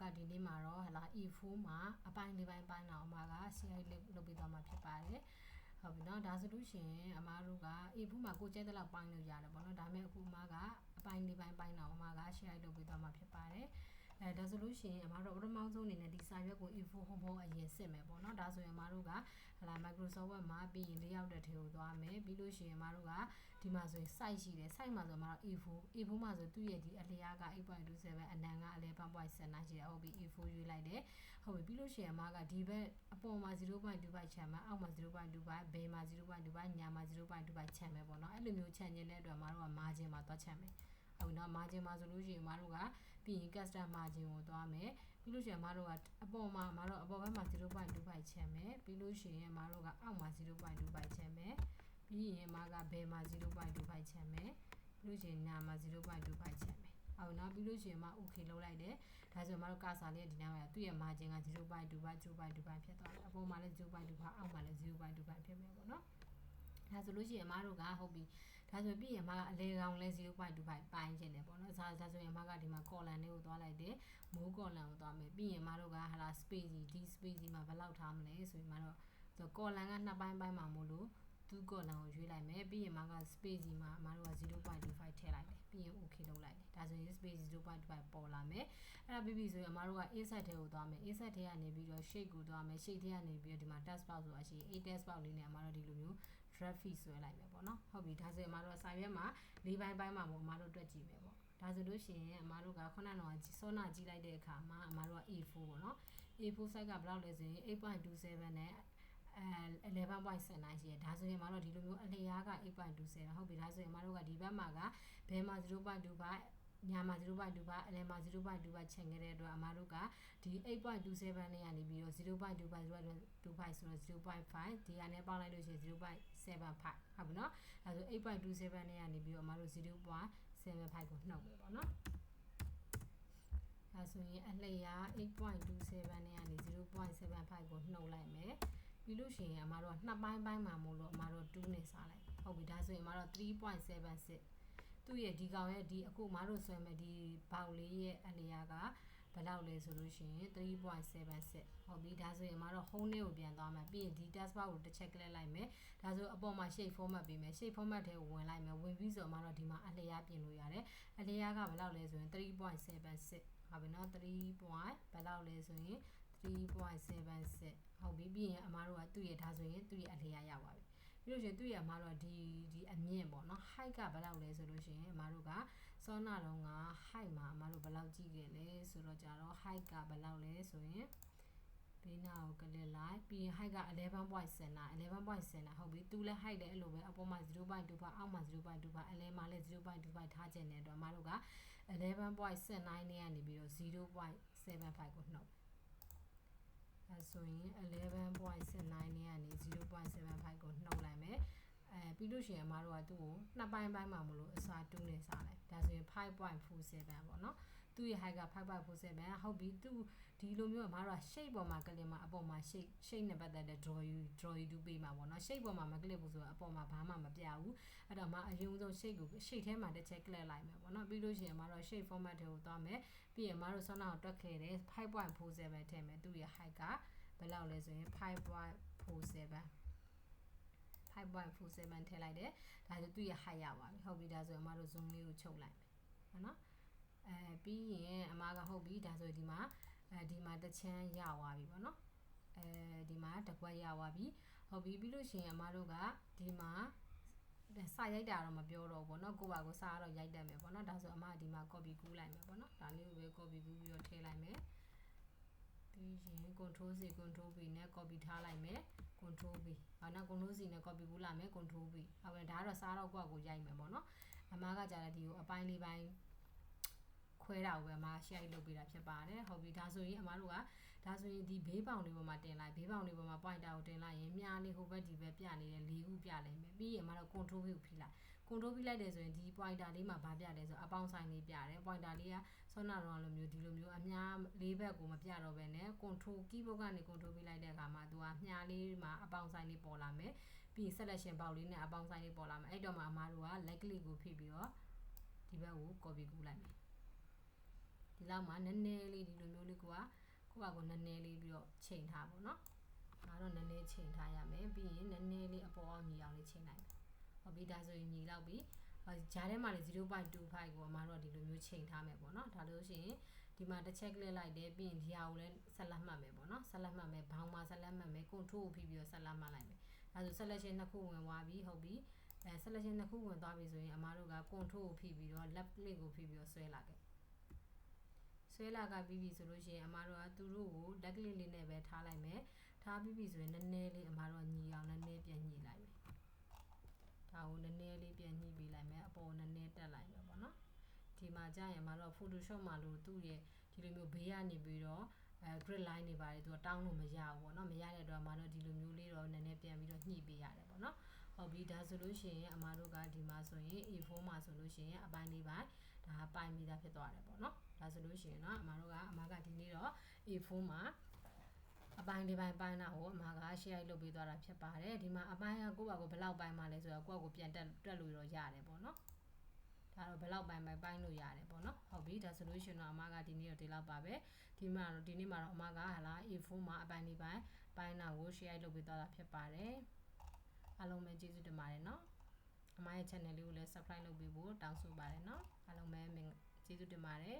ကဒီနေ့မှာတော့ဟလာ E4 မှာအပိုင်းလေးပိုင်းပိုင်းတော့အမက share လုပ်ပေးသွားမှာဖြစ်ပါတယ်ဟုတ်ပြီเนาะဒါဆိုလို့ရှိရင်အမားတို့က A4 မှာကိုကျဲတဲ့လောက်ပိုင်းလို့ရတယ်ပေါ့เนาะဒါပေမဲ့အခုအမကအပိုင်းလေးပိုင်းပိုင်းတော့အမက share လုပ်ပေးသွားမှာဖြစ်ပါတယ် အဲဒါဆိုလို့ရှိရင်အမတို့ပထမဆုံးအနေနဲ့ဒီစာရွက်ကို info homework အရင်စစ်မယ်ပေါ့နော်ဒါဆိုရင်အမတို့ကဟလာ Microsoft Word မှာပြီးရင်လျောက်တဲ့ထဲကိုသွားမယ်ပြီးလို့ရှိရင်အမတို့ကဒီမှာဆိုရင် site ရှိတယ် site မှာဆိုအမတို့ info info မှာဆိုသူ့ရဲ့ဒီအလျားက8.27အနံကအလဲ1.79ရှိတယ်ဟုတ်ပြီ info ရွေးလိုက်တယ်ဟုတ်ပြီပြီးလို့ရှိရင်အမကဒီဘက်အပေါ်မှာ0.25ချန်မှာအောက်မှာ0.25ဘယ်မှာ0.25ညာမှာ0.25ချန်မယ်ပေါ့နော်အဲ့လိုမျိုးချန်ခြင်းတဲ့အတွက်အမတို့က margin မှာသွားချန်မယ်ဟုတ်နော် margin မှာဆိုလို့ရှိရင်အမတို့က ပြီးရင် custom margin ကိုသွားမယ်ပြီးလို့ရှိရင်အမတို့ကအပေါ်မှာအမတို့အပေါ်ဘက်မှာ0.25ချမ်းမယ်ပြီးလို့ရှိရင်အမတို့ကအောက်မှာ0.25ချမ်းမယ်ပြီးရင်အမကဘယ်မှာ0.25ချမ်းမယ်ပြီးလို့ရှိရင်ညာမှာ0.25ချမ်းမယ်အော်နောက်ပြီးလို့ရှိရင်မ okay လောက်လိုက်တယ်ဒါဆိုမှတော့ကာစာလေးကဒီနားမှာသူ့ရဲ့ margin က0.25 0.25ဖြစ်သွားတယ်အပေါ်မှာလည်း0.25အောက်မှာလည်း0.25ဖြစ်မယ်ပေါ့နော်ဒါဆိုလို့ရှိရင်အမတို့ကဟုတ်ပြီ ဒါဆိုပြီးရင်အမကအလေကောင်လဲ0.25ပိုင်းခြင်းတယ်ပေါ့နော်ဒါဒါဆိုရင်အမကဒီမှာ column လေးကိုသွားလိုက်တယ်မိုး column ကိုသွားမယ်ပြီးရင်အမတို့ကဟာလာ space ဒီ space ဒီမှာဘယ်လောက်ထားမလဲဆိုရင်အမတို့ဆို column ကနှစ်ပိုင်းပိုင်းမှာမို့လို့သူ့ column ကိုရွေးလိုက်မယ်ပြီးရင်အမက space ဒီမှာအမတို့က0.25ထည့်လိုက်တယ်ပြီးရင် okay လုပ်လိုက်တယ်ဒါဆိုရင် space 0.25ပေါ်လာမယ်အဲ့ဒါပြီးပြီဆိုရင်အမတို့က insert ထဲကိုသွားမယ် insert ထဲကနေပြီးတော့ shape ကိုသွားမယ် shape ထဲကနေပြီးတော့ဒီမှာ task box ဆိုတာရှိရင် a task box လေးနဲ့အမတို့ဒီလိုမျိုး drag feed ဆွဲလိုက်မယ်ပေါ့နော်ဟုတ်ပြီဒါဆိုရင်အမတို့စာရွက်မှာ၄ပိုင်းပိုင်းမှာပေါ့အမတို့တွက်ကြည့်မယ်ပေါ့ဒါဆိုလို့ရှိရင်အမတို့ကခုနကတော့စောနာကြည့်လိုက်တဲ့အခါမှာအမတို့က A4 ပေါ့နော် A4 size ကဘယ်လောက်လဲဆိုရင်8.27နဲ့အဲ11.79ရှိရဒါဆိုရင်မတို့ဒီလိုမျိုးအလျားက8.27ဟုတ်ပြီဒါဆိုရင်မတို့ကဒီဘက်မှာကဘယ်မှာ0.25 ညာမှာ0.2ပါအလဲမှာ0.2ပါချိန်ခဲ့တဲ့အတွက်အမတို့ကဒီ8.27နဲ့ကနေပြီးတော့0.2ပါ0.25ဆိုတော့0.5ဒီကနေပေါင်းလိုက်လို့ရှိရင်0.75ဟုတ်ပြီနော်အဲဆို8.27နဲ့ကနေပြီးတော့အမတို့0.75ကိုနှုတ်ပဲပေါ့နော်အဲဆိုရင်အလျာ8.27နဲ့ကနေ0.75ကိုနှုတ်လိုက်မယ်ပြီးလို့ရှိရင်အမတို့ကနှစ်ပိုင်းပိုင်းမှာမို့လို့အမတို့2နဲ့စားလိုက်ဟုတ်ပြီဒါဆိုရင်အမတို့3.76 သူ့ရဲ့ဒီကောင်ရဲ့ဒီအခုမတို့ဆွဲမဲ့ဒီဘောက်လေးရဲ့အလျာကဘယ်လောက်လဲဆိုလို့ရှိရင်3.76ဟုတ်ပြီဒါဆိုရင်မတို့ home လေးကိုပြန်သွားမယ်ပြီးရင်ဒီ task bar ကိုတစ်ချက်ကလစ်လိုက်မယ်ဒါဆိုအပေါ်မှာ shape format ပေးမယ် shape format ထဲကိုဝင်လိုက်မယ်ဝင်ပြီးဆိုမှတော့ဒီမှာအလျာပြင်လို့ရတယ်အလျာကဘယ်လောက်လဲဆိုရင်3.76ဟုတ်ပြီနော်3 point ဘယ်လောက်လဲဆိုရင်3.76ဟုတ်ပြီပြီးရင်အမားတို့ကသူ့ရဲ့ဒါဆိုရင်သူ့ရဲ့အလျာရပါပြီ ပြီးလို့ရှိရင်သူ့ရဲ့အမားတို့ကဒီဒီအမြင့်ပေါ့နော် height ကဘယ်လောက်လဲဆိုလို့ရှိရင်အမားတို့ကစောနာတော့က height မှာအမားတို့ဘယ်လောက်ကြည့်ခဲ့လဲဆိုတော့ကြတော့ height ကဘယ်လောက်လဲဆိုရင်ဘေးနာကိုကလစ်လိုက်ပြီးရင် height က11.7 11.7ဟုတ်ပြီသူလည်း height လည်းအဲ့လိုပဲအပေါ်မှာ0.2ပါအောက်မှာ0.2ပါအလဲမှာလည်း0.25ထားခြင်းတဲ့အတွက်အမတို့က11.79နဲ့ကနေပြီးတော့0.75ကိုနှုတ် အဲဆိုရင်11.79နဲ့ကနေ0.75ကိုနှုတ်လိုက်မယ်အဲပြီးလို့ရှိရင်အမတို့ကသူ့ကိုနှစ်ပိုင်းပိုင်းမှာမလို့အစား2နဲ့စားလိုက်ဒါဆိုရင်5.47ပေါ့နော် သူ့ရဲ့ height က5.47ဟုတ်ပြီသူဒီလိုမျိုးအမတို့က shape ပေါ်မှာကလစ်မှာအပေါ်မှာ shape shape နဲ့ပတ်သက်တဲ့ draw you draw you တူပေးမှာပေါ့နော် shape ပေါ်မှာမကလစ်ဘူးဆိုတော့အပေါ်မှာဘာမှမပြဘူးအဲ့တော့အမအရင်ဆုံး shape ကို shape ထဲမှာတစ်ချက်ကလစ်လိုက်မယ်ပေါ့နော်ပြီးလို့ရှိရင်အမတို့ shape format တွေကိုသွားမယ်ပြီးရင်အမတို့ဆောင်းအောင်တွက်ခဲ့တယ်5.47ထည့်မယ်သူ့ရဲ့ height ကဘယ်လောက်လဲဆိုရင်5.47 5.47ထည့်လိုက်တယ်ဒါဆိုသူ့ရဲ့ height ရပါပြီဟုတ်ပြီဒါဆိုအမတို့ zoom လေးကိုချုပ်လိုက်မယ်ဟုတ်နော် အဲပြီးရင်အမကဟုတ်ပြီဒါဆိုဒီမှာအဲဒီမှာတချမ်းရသွားပြီပေါ့နော်အဲဒီမှာတကွက်ရသွားပြီဟုတ်ပြီပြီးလို့ရှိရင်အမတို့ကဒီမှာစာရိုက်တာတော့မပြောတော့ဘူးပေါ့နော်ကိုပါကိုစာကတော့ရိုက်တတ်မယ်ပေါ့နော်ဒါဆိုအမဒီမှာ copy ကူးလိုက်မယ်ပေါ့နော်ဒါလေးကိုပဲ copy ကူးပြီးတော့ထည့်လိုက်မယ်ပြီးရင် control C control V နဲ့ copy ထားလိုက်မယ် control V ဟာနော် control C နဲ့ copy ကူးလာမယ် control V ဟုတ်ကဲ့ဒါကတော့စာတော့ကိုယ့်အကိုရိုက်မယ်ပေါ့နော်အမကကြာတဲ့ဒီကိုအပိုင်းလေးပိုင်း ခွဲတာကိုပဲအမ share လုပ်ပေးတာဖြစ်ပါတယ်ဟုတ်ပြီဒါဆိုရင်အမတို့ကဒါဆိုရင်ဒီဘေးပေါင်လေးပေါ်မှာတင်လိုက်ဘေးပေါင်လေးပေါ်မှာ pointer ကိုတင်လိုက်ရင်မြားလေးဟိုဘက်ဒီဘက်ပြနေတယ်၄ခုပြလိုက်မယ်ပြီးရင်အမတို့ control ကိုဖိလိုက် control ဖိလိုက်တယ်ဆိုရင်ဒီ pointer လေးမှာဗာပြတယ်ဆိုအပေါင်းဆိုင်လေးပြတယ် pointer လေးကဆောနာရောလိုမျိုးဒီလိုမျိုးအများလေးဘက်ကိုမပြတော့ဘဲနဲ့ control keyboard ကနေ control ဖိလိုက်တဲ့အခါမှာသူကမြားလေးမှာအပေါင်းဆိုင်လေးပေါ်လာမယ်ပြီးရင် selection ပေါက်လေးနဲ့အပေါင်းဆိုင်လေးပေါ်လာမယ်အဲ့တော့မှအမတို့က left click ကိုဖိပြီးတော့ဒီဘက်ကို copy ကူးလိုက်မယ် ဒီလောက်မှာနည်းနည်းလေးဒီလိုမျိုးလေးကိုကကိုယ့်ဘာကိုနည်းနည်းလေးပြီးတော့ချိန်ထားပါတော့ဒါတော့နည်းနည်းချိန်ထားရမယ်ပြီးရင်နည်းနည်းလေးအပေါ်အောင်ညီအောင်လေးချိန်လိုက်မယ်ဟုတ်ပြီဒါဆိုရင်ညီလောက်ပြီဂျားထဲမှာလေ0.25ကိုအမတို့ကဒီလိုမျိုးချိန်ထားမယ်ပေါ့နော်ဒါလို့ရှိရင်ဒီမှာတစ်ချက်ကလစ်လိုက်တယ်ပြီးရင်ဒီဟာကိုလည်းဆက်လက်မှတ်မယ်ပေါ့နော်ဆက်လက်မှတ်မယ်ဘောင်းမှာဆက်လက်မှတ်မယ် control ကိုဖိပြီးတော့ဆက်လက်မှတ်လိုက်မယ်ဒါဆို selection နှစ်ခုဝင်သွားပြီဟုတ်ပြီအဲ selection နှစ်ခုဝင်သွားပြီဆိုရင်အမတို့က control ကိုဖိပြီးတော့ left click ကိုဖိပြီးတော့ဆွဲလာခဲ့ ဆွဲလာကပြီးပြီဆိုလို့ရှိရင်အမတို့ကသူတို့ကို left click လေးနဲ့ပဲထားလိုက်မယ်ထားပြီးပြီဆိုရင်နည်းနည်းလေးအမတို့ကညီအောင်နည်းနည်းပြန်ညှိလိုက်မယ်ဒါကိုနည်းနည်းလေးပြန်ညှိပေးလိုက်မယ်အပေါ်နည်းနည်းတက်လိုက်မယ်ပေါ့နော်ဒီမှာကြာရင်အမတို့ Photoshop မှာလို့သူ့ရဲ့ဒီလိုမျိုးဘေးကနေပြီးတော့အဲ grid line တွေပါတယ်သူကတောင်းလို့မရဘူးပေါ့နော်မရတဲ့အတွက်အမတို့ဒီလိုမျိုးလေးတော့နည်းနည်းပြန်ပြီးတော့ညှိပေးရတယ်ပေါ့နော်ဟုတ်ပြီဒါဆိုလို့ရှိရင်အမတို့ကဒီမှာဆိုရင် A4 မှာဆိုလို့ရှိရင်အပိုင်းလေးပိုင်း ဒါပိုင်ပြီးသားဖြစ်သွားတယ်ပေါ့နော်ဒါဆိုလို့ရှိရင်တော့အမတို့ကအမကဒီနေ့တော့ A4 မှာအပိုင်းလေးပိုင်းပိုင်းတာကိုအမက share လုပ်ပေးသွားတာဖြစ်ပါတယ်ဒီမှာအပိုင်းကကိုယ့်ဘာကိုဘယ်လောက်ပိုင်းမှလဲဆိုတော့ကိုယ့်ကိုပြန်တက်တက်လို့တော့ရတယ်ပေါ့နော်ဒါတော့ဘယ်လောက်ပိုင်းပိုင်းပိုင်းလို့ရတယ်ပေါ့နော်ဟုတ်ပြီဒါဆိုလို့ရှိရင်တော့အမကဒီနေ့တော့ဒီလောက်ပါပဲဒီမှာတော့ဒီနေ့မှာတော့အမကဟာလာ A4 မှာအပိုင်းလေးပိုင်းပိုင်းတာကို share လုပ်ပေးသွားတာဖြစ်ပါတယ်အားလုံးပဲကျေးဇူးတင်ပါတယ်နော် အမရဲ့ channel လေးကိုလည်း subscribe လုပ်ပေးဖို့တောင်းဆိုပါတယ်နော်အားလုံးပဲကျေးဇူးတင်ပါတယ်